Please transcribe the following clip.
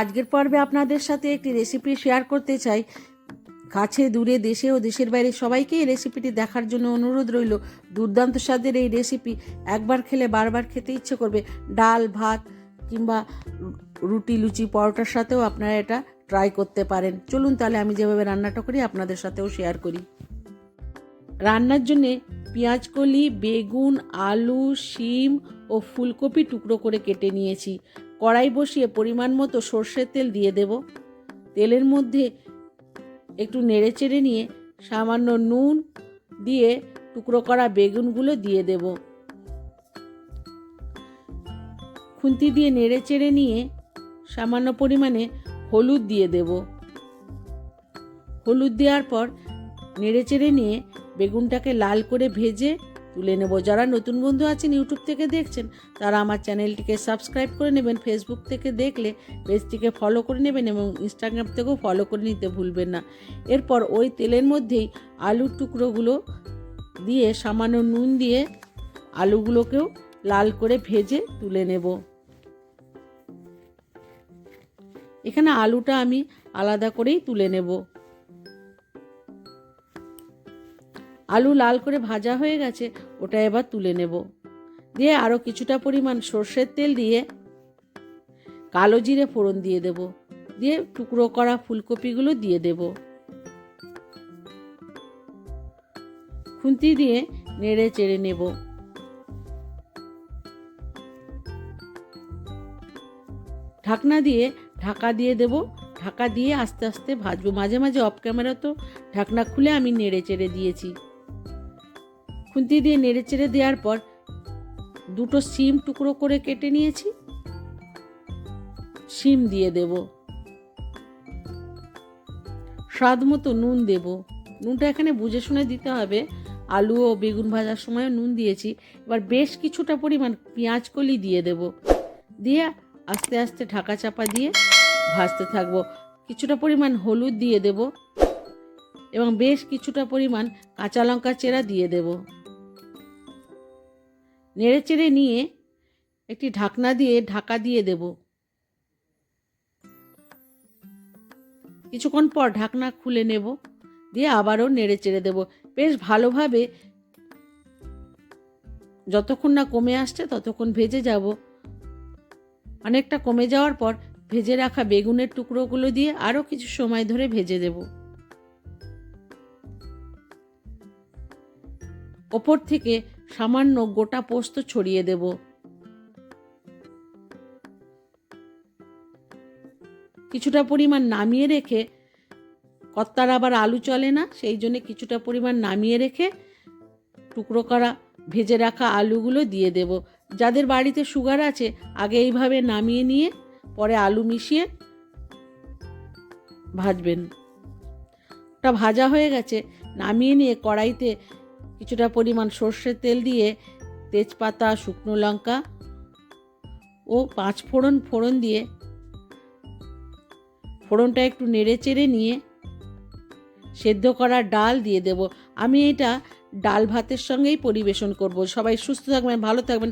আজকের পর্বে আপনাদের সাথে একটি রেসিপি শেয়ার করতে চাই। কাছে, দূরে, দেশে ও দেশের বাইরে সবাইকে এই রেসিপিটি দেখার জন্য অনুরোধ রইল। দুর্দান্ত স্বাদের এই রেসিপি একবার খেলে বারবার খেতে ইচ্ছে করবে। ডাল, ভাত কিংবা রুটি, লুচি, পরোটার সাথেও আপনারা এটা ট্রাই করতে পারেন। চলুন তাহলে আমি যেভাবে রান্নাটা করি, আপনাদের সাথেও শেয়ার করি। রান্নার জন্যে পেঁয়াজ, কলি, বেগুন, আলু, শিম ও ফুলকপি টুকরো করে কেটে নিয়েছি। কড়াই বসিয়ে পরিমাণ মতো সর্ষের তেল দিয়ে দেব। তেলের মধ্যে একটু নেড়ে চেড়ে নিয়ে সামান্য নুন দিয়ে টুকরো করা বেগুনগুলো দিয়ে দেব। খুন্তি দিয়ে নেড়ে চেড়ে নিয়ে সামান্য পরিমাণে হলুদ দিয়ে দেব। হলুদ দেওয়ার পর নেড়ে চেড়ে নিয়ে বেগুনটাকে লাল করে ভেজে তুলে নেব। যারা নতুন বন্ধু আছেন ইউটিউব থেকে দেখছেন, তারা আমার চ্যানেলটিকে সাবস্ক্রাইব করে নেবেন। ফেসবুক থেকে দেখলে পেজটিকে ফলো করে নেবেন এবং ইনস্টাগ্রাম থেকেও ফলো করে নিতে ভুলবেন না। এরপর ওই তেলের মধ্যেই আলুর টুকরোগুলো দিয়ে সামান্য নুন দিয়ে আলুগুলোকেও লাল করে ভেজে তুলে নেব। এখানে আলুটা আমি আলাদা করেই তুলে নেব। আলু লাল করে ভাজা হয়ে গেছে, ওটা এবার তুলে নেব। দিয়ে আরও কিছুটা পরিমাণ সর্ষের তেল দিয়ে কালো জিরে ফোড়ন দিয়ে দেব। দিয়ে টুকরো করা ফুলকপিগুলো দিয়ে দেব। খুন্তি দিয়ে নেড়ে চেড়ে নেব। ঢাকনা দিয়ে ঢাকা দিয়ে দেব। ঢাকা দিয়ে আস্তে আস্তে ভাজবো। মাঝে মাঝে অফ ক্যামেরা তো ঢাকনা খুলে আমি নেড়ে চেড়ে দিয়েছি। খুন্তি দিয়ে নেড়ে চেড়ে দেওয়ার পর দুটো সিম টুকরো করে কেটে নিয়েছি। সিম দিয়ে দেব। স্বাদ মতো নুন দেব। নুনটা এখানে বুঝে শুনে দিতে হবে। আলু ও বেগুন ভাজার সময় নুন দিয়েছি। এবার বেশ কিছুটা পরিমাণ পেঁয়াজ কলি দিয়ে দেব। দিয়ে আস্তে আস্তে ঢাকা চাপা দিয়ে ভাজতে থাকব। কিছুটা পরিমাণ হলুদ দিয়ে দেব এবং বেশ কিছুটা পরিমাণ কাঁচা লঙ্কা চেরা দিয়ে দেব। নেড়ে চেড়ে নিয়ে একটি ঢাকনা দিয়ে ঢাকা দিয়ে দেব। কিছুক্ষণ পর ঢাকনা খুলে নেব, দিয়ে আবারও নেড়ে চেড়ে দেব। বেশ ভালোভাবে যতক্ষণ না কমে আসছে ততক্ষণ ভেজে যাব। অনেকটা কমে যাওয়ার পর ভেজে রাখা বেগুনের টুকরোগুলো দিয়ে আরও কিছু সময় ধরে ভেজে দেব। ওপর থেকে সামান্য গোটা পোস্ত ছড়িয়ে দেব। কিছুটা পরিমাণ নামিয়ে রেখে কত্তার আবার আলু চলে না, সেই জন্য কিছুটা পরিমাণ নামিয়ে রেখে টুকরো করা, ভেজে রাখা আলুগুলো দিয়ে দেব। যাদের বাড়িতে সুগার আছে, আগে এইভাবে নামিয়ে নিয়ে, পরে আলু মিশিয়ে ভাজবেন। ওটা ভাজা হয়ে গেছে, নামিয়ে নিয়ে কড়াইতে কিছুটা পরিমাণ সর্ষের তেল দিয়ে তেজপাতা, শুকনো লঙ্কা ও পাঁচ ফোড়ন ফোড়ন দিয়ে ফোড়নটা একটু নেড়ে চেড়ে নিয়ে সেদ্ধ করা ডাল দিয়ে দেব। আমি এটা ডাল ভাতের সঙ্গেই পরিবেশন করব। সবাই সুস্থ থাকবেন, ভালো থাকবেন।